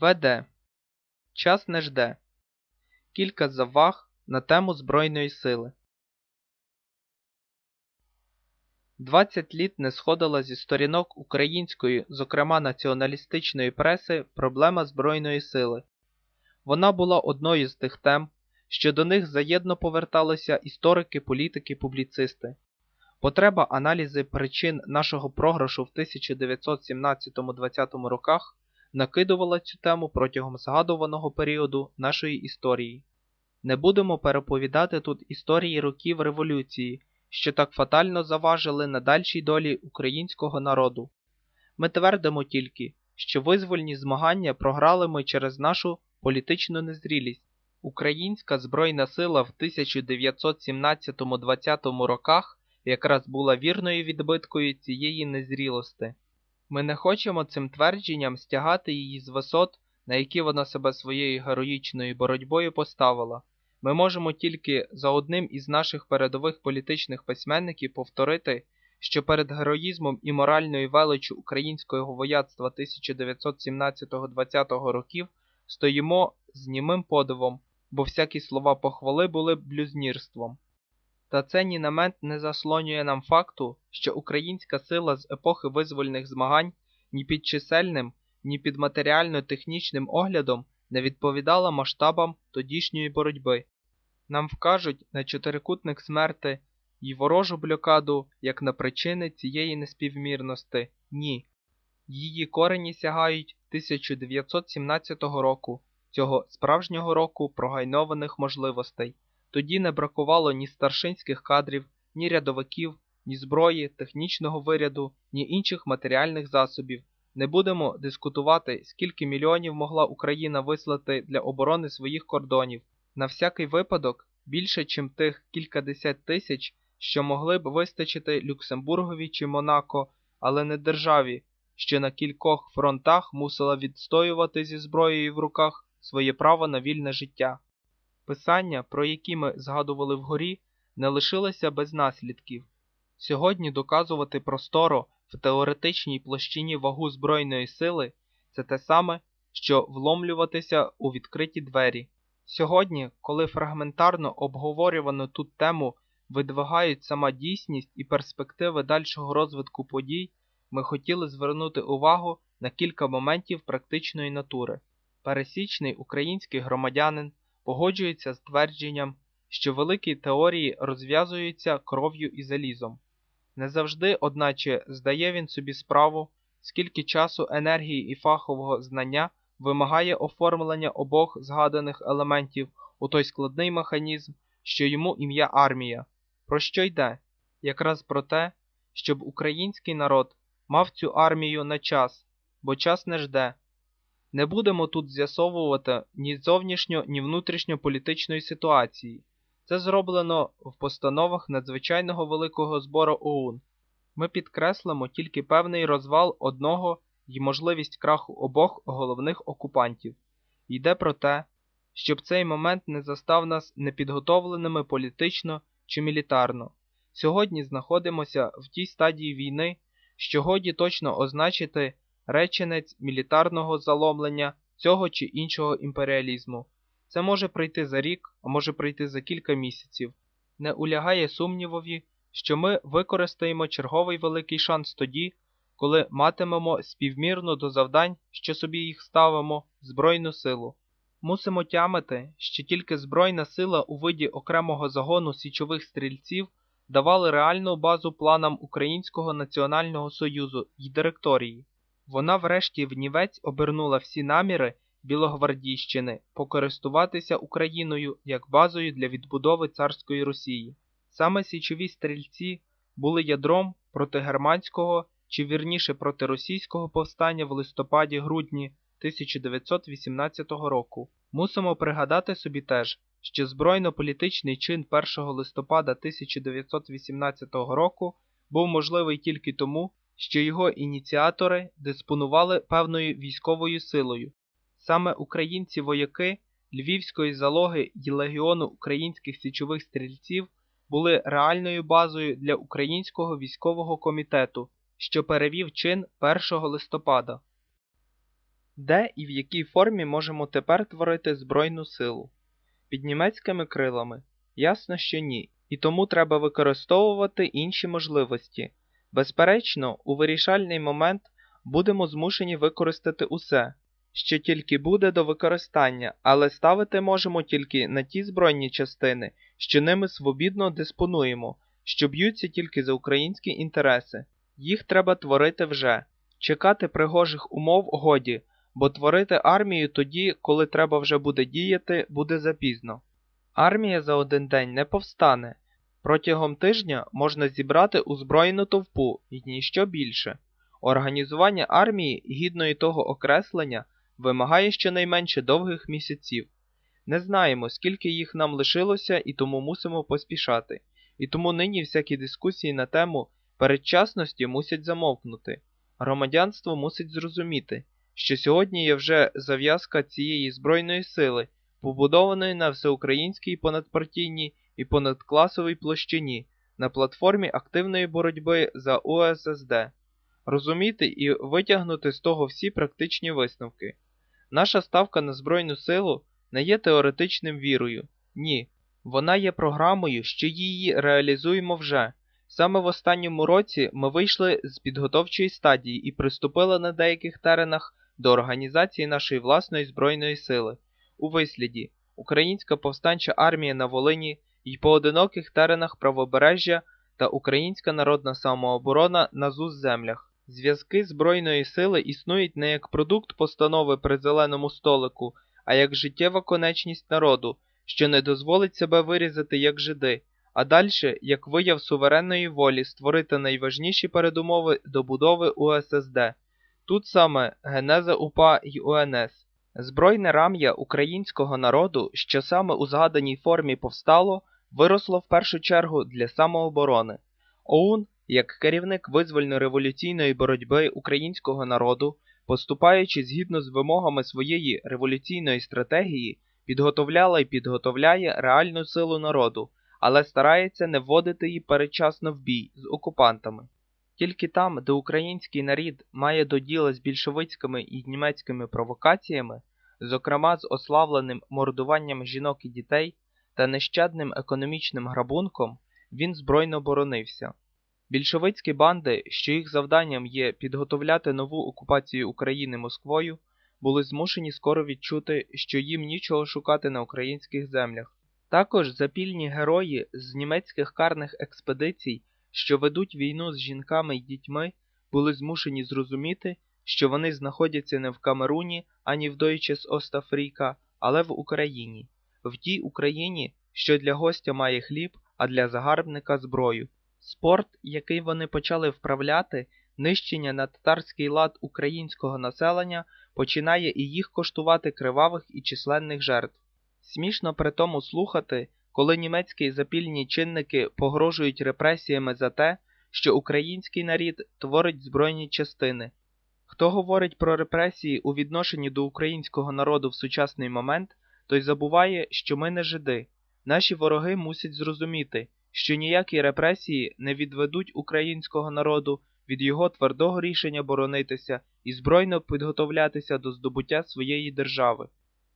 ВД. Час не жде. Кілька заваг на тему Збройної сили. 20 літ не сходила зі сторінок української, зокрема націоналістичної преси, проблема Збройної сили. Вона була одною з тих тем, що до них заєдно поверталися історики, політики, публіцисти. Потреба аналізи причин нашого програшу в 1917-20 роках накидувала цю тему протягом згадуваного періоду нашої історії. Не будемо переповідати тут історії років революції, що так фатально заважили на дальшій долі українського народу. Ми твердимо тільки, що визвольні змагання програли ми через нашу політичну незрілість. Українська Збройна сила в 1917-20 роках якраз була вірною відбиткою цієї незрілости. Ми не хочемо цим твердженням стягати її з висот, на які вона себе своєю героїчною боротьбою поставила. Ми можемо тільки за одним із наших передових політичних письменників повторити, що перед героїзмом і моральною величчю українського вояцтва 1917-20 років стоїмо з німим подивом, бо всякі слова похвали були блюзнірством. Та це ні на мент не заслонює нам факту, що українська сила з епохи визвольних змагань ні під чисельним, ні під матеріально-технічним оглядом не відповідала масштабам тодішньої боротьби. Нам вкажуть на чотирикутник смерти і ворожу блокаду як на причини цієї неспівмірності. Ні. Її корені сягають 1917 року, цього справжнього року прогайнованих можливостей. Тоді не бракувало ні старшинських кадрів, ні рядовиків, ні зброї, технічного виряду, ні інших матеріальних засобів. Не будемо дискутувати, скільки мільйонів могла Україна вислати для оборони своїх кордонів. На всякий випадок більше, чим тих кількадесят тисяч, що могли б вистачити Люксембургові чи Монако, але не державі, що на кількох фронтах мусила відстоювати зі зброєю в руках своє право на вільне життя. Писання, про які ми згадували вгорі, не лишилися без наслідків. Сьогодні доказувати просторо в теоретичній площині вагу Збройної сили це те саме, що вломлюватися у відкриті двері. Сьогодні, коли фрагментарно обговорювану тут тему видвигають сама дійсність і перспективи дальшого розвитку подій, ми хотіли звернути увагу на кілька моментів практичної натури. Пересічний український громадянин погоджується з твердженням, що великі теорії розв'язуються кров'ю і залізом. Не завжди, одначе, здає він собі справу, скільки часу, енергії і фахового знання вимагає оформлення обох згаданих елементів у той складний механізм, що йому ім'я армія. Про що йде? Якраз про те, щоб український народ мав цю армію на час, бо час не жде. Не будемо тут з'ясовувати ні зовнішньо, ні внутрішньополітичної ситуації. Це зроблено в постановах надзвичайного великого збору ОУН. Ми підкреслимо тільки певний розвал одного і можливість краху обох головних окупантів. Йде про те, щоб цей момент не застав нас непідготовленими політично чи мілітарно. Сьогодні знаходимося в тій стадії війни, що годі точно означити реченець мілітарного заломлення цього чи іншого імперіалізму. Це може прийти за рік, а може прийти за кілька місяців. Не улягає сумнівові, що ми використаємо черговий великий шанс тоді, коли матимемо співмірно до завдань, що собі їх ставимо, збройну силу. Мусимо тямити, що тільки збройна сила у виді окремого загону січових стрільців давали реальну базу планам Українського національного союзу і директорії. Вона врешті внівець обернула всі наміри Білогвардійщини покористуватися Україною як базою для відбудови царської Росії. Саме січові стрільці були ядром проти германського чи вірніше проти російського повстання в листопаді-грудні 1918 року. Мусимо пригадати собі теж, що збройно-політичний чин 1 листопада 1918 року був можливий тільки тому, що його ініціатори диспонували певною військовою силою. Саме українці-вояки Львівської залоги і легіону українських січових стрільців були реальною базою для українського військового комітету, що перевів чин 1 листопада. Де і в якій формі можемо тепер творити Збройну силу? Під німецькими крилами? Ясно, що ні, і тому треба використовувати інші можливості. Безперечно, у вирішальний момент будемо змушені використати усе, що тільки буде до використання, але ставити можемо тільки на ті збройні частини, що ними свобідно диспонуємо, що б'ються тільки за українські інтереси. Їх треба творити вже. Чекати пригожих умов годі, бо творити армію тоді, коли треба вже буде діяти, буде запізно. Армія за один день не повстане. Протягом тижня можна зібрати озброєну товпу і ніщо більше. Організування армії, гідної того окреслення, вимагає щонайменше довгих місяців. Не знаємо, скільки їх нам лишилося, і тому мусимо поспішати. І тому нині всякі дискусії на тему передчасності мусять замовкнути. Громадянство мусить зрозуміти, що сьогодні є вже зав'язка цієї збройної сили, побудованої на всеукраїнській понадпартійній і понадкласовій площині на платформі активної боротьби за УССД, розуміти і витягнути з того всі практичні висновки. Наша ставка на Збройну силу не є теоретичним вірою, ні. Вона є програмою, що її реалізуємо вже. Саме в останньому році ми вийшли з підготовчої стадії і приступили на деяких теренах до організації нашої власної збройної сили у висліді Українська повстанча армія на Волині і поодиноких теренах правобережжя та Українська народна самооборона на ЗУЗ землях. Зв'язки збройної сили існують не як продукт постанови при зеленому столику, а як життєва конечність народу, що не дозволить себе вирізати як жиди, а далі як вияв суверенної волі створити найважніші передумови добудови УССД. Тут саме генеза УПА й УНС. Збройне рам'я українського народу, що саме у згаданій формі повстало, виросло в першу чергу для самооборони. ОУН, як керівник визвольно-революційної боротьби українського народу, поступаючи згідно з вимогами своєї революційної стратегії, підготовляла і підготовляє реальну силу народу, але старається не вводити її передчасно в бій з окупантами. Тільки там, де український нарід має до діла з більшовицькими і німецькими провокаціями, зокрема з ославленим мордуванням жінок і дітей та нещадним економічним грабунком, він збройно боронився. Більшовицькі банди, що їх завданням є підготовляти нову окупацію України Москвою, були змушені скоро відчути, що їм нічого шукати на українських землях. Також запільні герої з німецьких карних експедицій, що ведуть війну з жінками й дітьми, були змушені зрозуміти, що вони знаходяться не в Камеруні, ані в Дойчес Остафріка, але в Україні, в тій Україні, що для гостя має хліб, а для загарбника зброю. Спорт, який вони почали вправляти, нищення на татарський лад українського населення, починає і їх коштувати кривавих і численних жертв. Смішно при тому слухати, коли німецькі запільні чинники погрожують репресіями за те, що український нарід творить збройні частини. Хто говорить про репресії у відношенні до українського народу в сучасний момент, той забуває, що ми не жиди. Наші вороги мусять зрозуміти, що ніякі репресії не відведуть українського народу від його твердого рішення боронитися і збройно підготовлятися до здобуття своєї держави.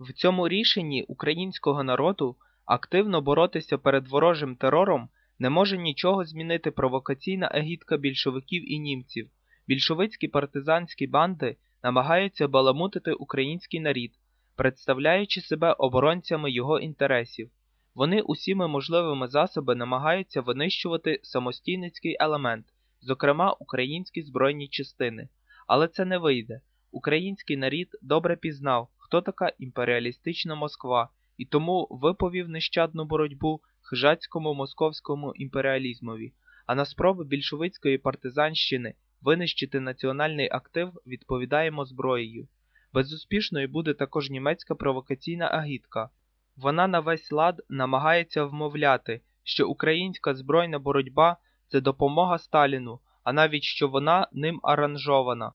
В цьому рішенні українського народу активно боротися перед ворожим терором не може нічого змінити провокаційна агітка більшовиків і німців. Більшовицькі партизанські банди намагаються баламутити український нарід, представляючи себе оборонцями його інтересів. Вони усіми можливими засобами намагаються винищувати самостійницький елемент, зокрема українські збройні частини. Але це не вийде. Український нарід добре пізнав, хто така імперіалістична Москва, і тому виповів нещадну боротьбу хижацькому московському імперіалізмові, а на спроби більшовицької партизанщини винищити національний актив відповідаємо зброєю. Безуспішною буде також німецька провокаційна агітка. Вона на весь лад намагається вмовляти, що українська збройна боротьба це допомога Сталіну, а навіть що вона ним аранжована.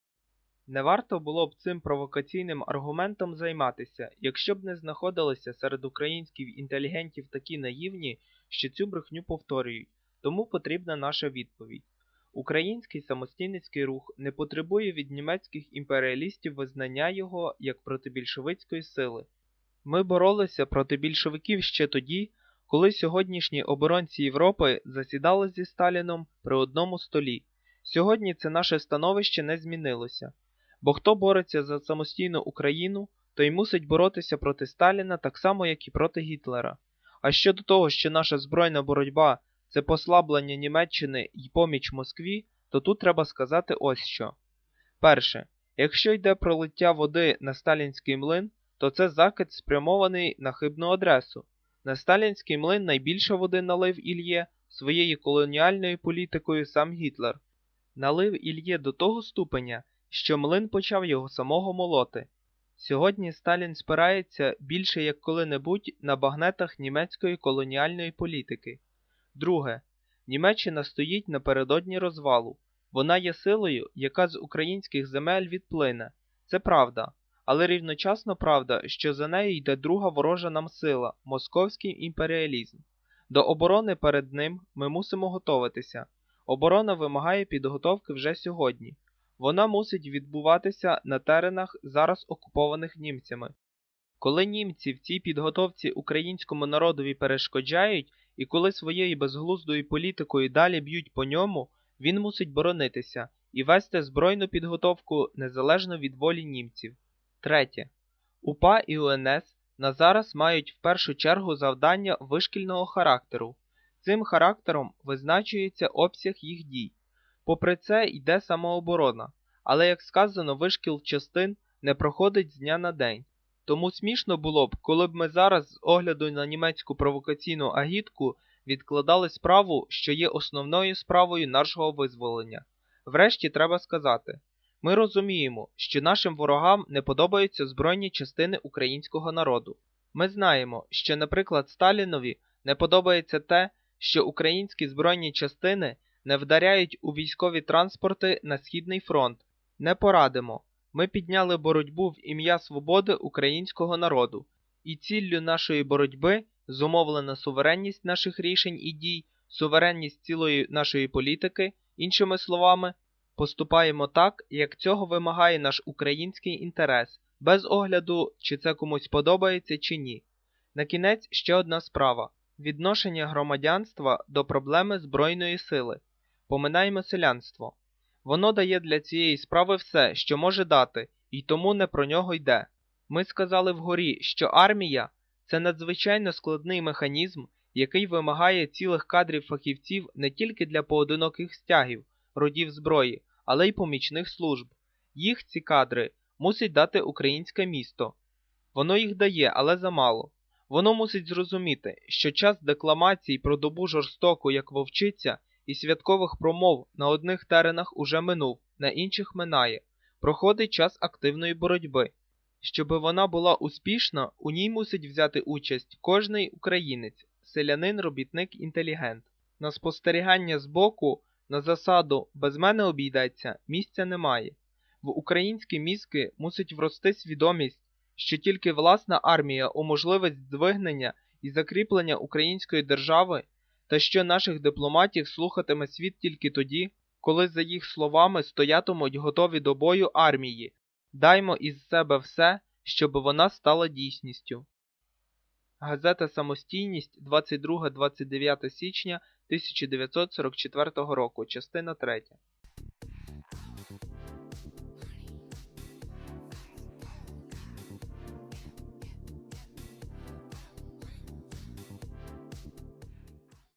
Не варто було б цим провокаційним аргументом займатися, якщо б не знаходилися серед українських інтелігентів такі наївні, що цю брехню повторюють, тому потрібна наша відповідь. Український самостійницький рух не потребує від німецьких імперіалістів визнання його як протибільшовицької сили. Ми боролися проти більшовиків ще тоді, коли сьогоднішні оборонці Європи засідали зі Сталіном при одному столі. Сьогодні це наше становище не змінилося. Бо хто бореться за самостійну Україну, той мусить боротися проти Сталіна так само, як і проти Гітлера. А щодо того, що наша збройна боротьба це послаблення Німеччини і поміч Москві, то тут треба сказати ось що. Перше, якщо йде пролиття води на сталінський млин, то це закид спрямований на хибну адресу. На сталінський млин найбільше води налив Ільє своєю колоніальною політикою сам Гітлер. Налив Ільє до того ступеня, що млин почав його самого молоти. Сьогодні Сталін спирається більше як коли-небудь на багнетах німецької колоніальної політики. Друге, Німеччина стоїть напередодні розвалу. Вона є силою, яка з українських земель відплине. Це правда. Але рівночасно правда, що за нею йде друга ворожа нам сила московський імперіалізм. До оборони перед ним ми мусимо готуватися. Оборона вимагає підготовки вже сьогодні. Вона мусить відбуватися на теренах, зараз окупованих німцями. Коли німці в цій підготовці українському народові перешкоджають, і коли своєю безглуздою політикою далі б'ють по ньому, він мусить боронитися і вести збройну підготовку незалежно від волі німців. Третє. УПА і УНС на зараз мають в першу чергу завдання вишкільного характеру. Цим характером визначується обсяг їх дій. Попри це йде самооборона, але, як сказано, вишкіл частин не проходить з дня на день. Тому смішно було б, коли б ми зараз, з огляду на німецьку провокаційну агітку, відкладали справу, що є основною справою нашого визволення. Врешті треба сказати. Ми розуміємо, що нашим ворогам не подобаються збройні частини українського народу. Ми знаємо, що, наприклад, Сталінові не подобається те, що українські збройні частини не вдаряють у військові транспорти на Східний фронт. Не порадимо. Ми підняли боротьбу в ім'я свободи українського народу, і ціллю нашої боротьби зумовлена суверенність наших рішень і дій, суверенність цілої нашої політики, іншими словами, поступаємо так, як цього вимагає наш український інтерес, без огляду, чи це комусь подобається чи ні. На кінець ще одна справа відношення громадянства до проблеми збройної сили. Поминаємо селянство. Воно дає для цієї справи все, що може дати, і тому не про нього йде. Ми сказали вгорі, що армія це надзвичайно складний механізм, який вимагає цілих кадрів фахівців не тільки для поодиноких стягів, родів зброї, але й помічних служб. Їх ці кадри мусить дати українське місто. Воно їх дає, але замало. Воно мусить зрозуміти, що час декламацій про добу жорстоку, як вовчиця, і святкових промов на одних теренах уже минув, на інших минає. Проходить час активної боротьби. Щоби вона була успішна, у ній мусить взяти участь кожний українець, селянин, робітник, інтелігент. На спостерігання збоку, на засаду без мене обійдеться, місця немає. В українські мізки мусить врости свідомість, що тільки власна армія уможливить здвигнення і закріплення української держави, та що наших дипломатів слухатиме світ тільки тоді, коли за їх словами стоятимуть готові до бою армії. Даймо із себе все, щоб вона стала дійсністю. Газета Самостійність 22-29 січня 1944 року, частина 3.